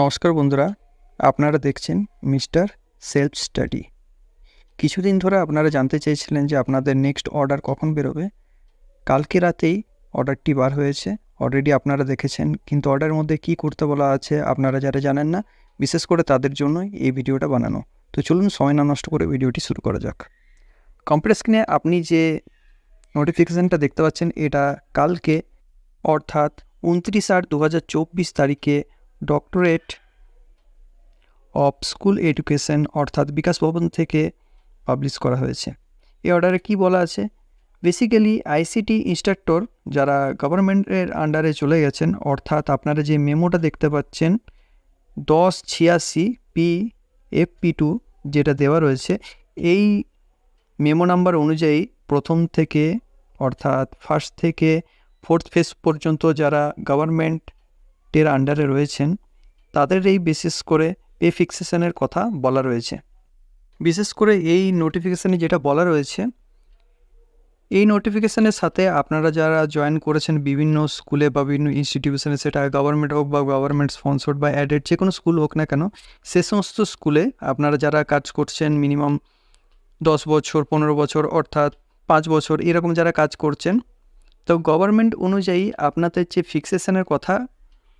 নমস্কার বন্ধুরা, আপনারা দেখছেন মিস্টার সেলফ স্টাডি। কিছুদিন ধরে আপনারা জানতে চেয়েছিলেন যে আপনাদের নেক্সট অর্ডার কখন বেরোবে। কালকে রাতেই অর্ডারটি বার হয়েছে অলরেডি আপনারা দেখেছেন, কিন্তু অর্ডারের মধ্যে কি করতে বলা আছে আপনারা যারা জানেন না, বিশেষ করে তাদের জন্যই এই ভিডিওটা বানানো। তো চলুন সময় না নষ্ট করে ভিডিওটি শুরু করা যাক। কম্পিউটার স্ক্রিনে আপনি যে নোটিফিকেশানটা দেখতে পাচ্ছেন, এটা কালকে, অর্থাৎ উনত্রিশ আট দু তারিখে ডক্টরেট অফ স্কুল এডুকেশন অর্থাৎ বিকাশ ভবন থেকে পাবলিশ করা হয়েছে। এই অর্ডারে কি বলা আছে? বেসিক্যালি আইসিটি ইনস্ট্রাক্টর যারা গভর্নমেন্টের আন্ডারে চলে গেছেন, অর্থাৎ আপনারা যে মেমোটা দেখতে পাচ্ছেন, দশ ছিয়াশি পি এফ পি টু যেটা দেওয়া রয়েছে, এই মেমো নাম্বার অনুযায়ী প্রথম থেকে, অর্থাৎ ফার্স্ট থেকে ফোর্থ ফেজ পর্যন্ত যারা গভর্নমেন্টের আন্ডারে রয়েছেন, তাদের এই বিশেষ করে পে ফিক্সেশনের কথা বলা রয়েছে। বিশেষ করে এই নোটিফিকেশানে যেটা বলা রয়েছে, এই নোটিফিকেশানের সাথে আপনারা যারা জয়েন করেছেন বিভিন্ন স্কুলে বা বিভিন্ন ইনস্টিটিউশনে সেটা গভর্নমেন্ট হোক বা গভর্নমেন্ট স্পন্সর্ড বা অ্যাডেড যে কোনো স্কুল হোক না কেন, সে সমস্ত স্কুলে আপনারা যারা কাজ করছেন মিনিমাম দশ বছর, পনেরো বছর, অর্থাৎ পাঁচ বছর, এরকম যারা কাজ করছেন, তো গভর্নমেন্ট অনুযায়ী আপনাদের যে ফিক্সেশনের কথা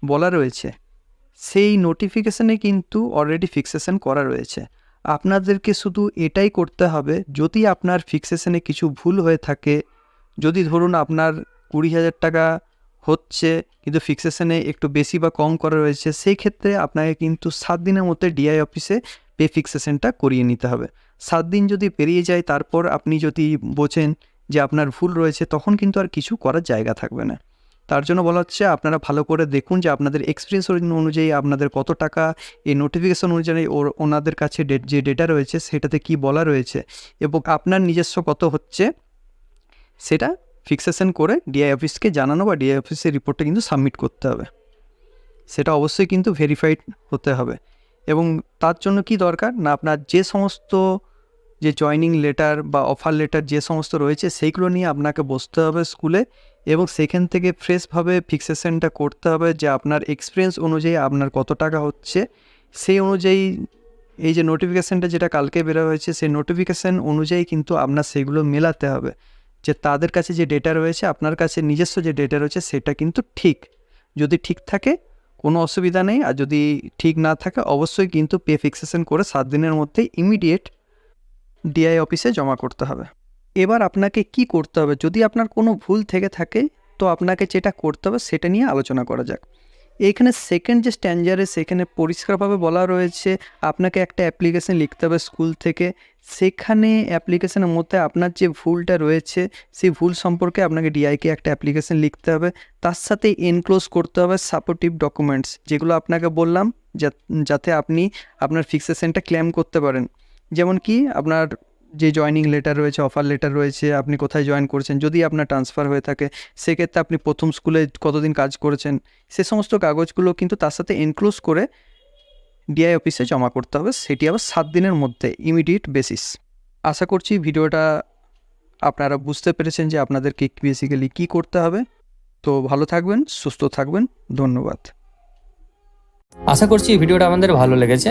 বলা রয়েছে। সেই নোটিফিকেশানে কিন্তু অলরেডি ফিক্সেশন করা রয়েছে। আপনাদেরকে শুধু এটাই করতে হবে, যদি আপনার ফিক্সেশনে কিছু ভুল হয়ে থাকে, যদি ধরুন আপনার কুড়ি হাজার টাকা হচ্ছে, কিন্তু ফিক্সেশনে একটু বেশি বা কম করা রয়েছে, সেই ক্ষেত্রে আপনাকে কিন্তু সাত দিনের মধ্যে ডিআই অফিসে পে ফিক্সেশনটা করিয়ে নিতে হবে। সাত দিন যদি পেরিয়ে যায়, তারপর আপনি যদি বোঝেন যে আপনার ভুল রয়েছে, তখন কিন্তু আর কিছু করার জায়গা থাকবে না। তার জন্য বলা হচ্ছে আপনারা ভালো করে দেখুন যে আপনাদের এক্সপিরিয়েন্স অনুযায়ী আপনাদের কত টাকা এই নোটিফিকেশন অনুযায়ী ওর ওনাদের কাছে যে ডেটা রয়েছে সেটাতে কি বলা রয়েছে এবং আপনার নিজস্ব কত হচ্ছে সেটা ফিক্সেশন করে ডিআই অফিসকে জানানো বা ডিআই অফিসের রিপোর্টটা কিন্তু সাবমিট করতে হবে। সেটা অবশ্যই কিন্তু ভেরিফাইড হতে হবে এবং তার জন্য কি দরকার? না, আপনার যে সমস্ত যে জয়নিং লেটার বা অফার লেটার যে সমস্ত রয়েছে সেইগুলো নিয়ে আপনাকে বসতে হবে স্কুলে এবং সেখান থেকে ফ্রেশভাবে ফিক্সেশনটা করতে হবে যে আপনার এক্সপিরিয়েন্স অনুযায়ী আপনার কত টাকা হচ্ছে। সেই অনুযায়ী এই যে নোটিফিকেশানটা যেটা কালকে বেরো হয়েছে, সেই নোটিফিকেশান অনুযায়ী কিন্তু আপনার সেগুলো মেলাতে হবে। যে তাদের কাছে যে ডেটা রয়েছে, আপনার কাছে নিজস্ব যে ডেটা রয়েছে, সেটা কিন্তু ঠিক। যদি ঠিক থাকে, কোনো অসুবিধা নেই। আর যদি ঠিক না থাকে, অবশ্যই কিন্তু পে ফিক্সেশন করে সাত দিনের মধ্যে ইমিডিয়েট ডিআই অফিসে জমা করতে হবে। এবার আপনাকে কি করতে হবে? যদি আপনার কোনো ভুল থেকে থাকে, তো আপনাকে যেটা করতে হবে সেটা নিয়ে আলোচনা করা যাক। এইখানে সেকেন্ড যে স্ট্যান্ডারে সেখানে পরিষ্কারভাবে বলা রয়েছে, আপনাকে একটা অ্যাপ্লিকেশন লিখতে হবে স্কুল থেকে। সেখানে অ্যাপ্লিকেশনের মধ্যে আপনার যে ভুলটা রয়েছে, সেই ভুল সম্পর্কে আপনাকে ডিআইকে একটা অ্যাপ্লিকেশন লিখতে হবে। তার সাথে এনক্লোজ করতে হবে সাপোর্টিভ ডকুমেন্টস যেগুলো আপনাকে বললাম যাতে আপনি আপনার ফিক্সেশনটা ক্লেম করতে পারেন। যেমন কি, আপনার যে জয়নিং লেটার রয়েছে অফার লেটার রয়েছে, আপনি কোথায় জয়েন করেছেন, যদি আপনার ট্রান্সফার হয়ে থাকে, সেক্ষেত্রে আপনি প্রথম স্কুলে কতদিন কাজ করেছেন, সে সমস্ত কাগজগুলো কিন্তু তার সাথে এনক্লোজ করে ডিআই অফিসে জমা করতে হবে, সেটি আবার সাত দিনের মধ্যে ইমিডিয়েট বেসিস আশা করছি ভিডিওটা আপনারা বুঝতে পেরেছেন যে আপনাদেরকে বেসিক্যালি কী করতে হবে। তো ভালো থাকবেন, সুস্থ থাকবেন, ধন্যবাদ। আশা করছি এই ভিডিওটা আমাদের ভালো লেগেছে।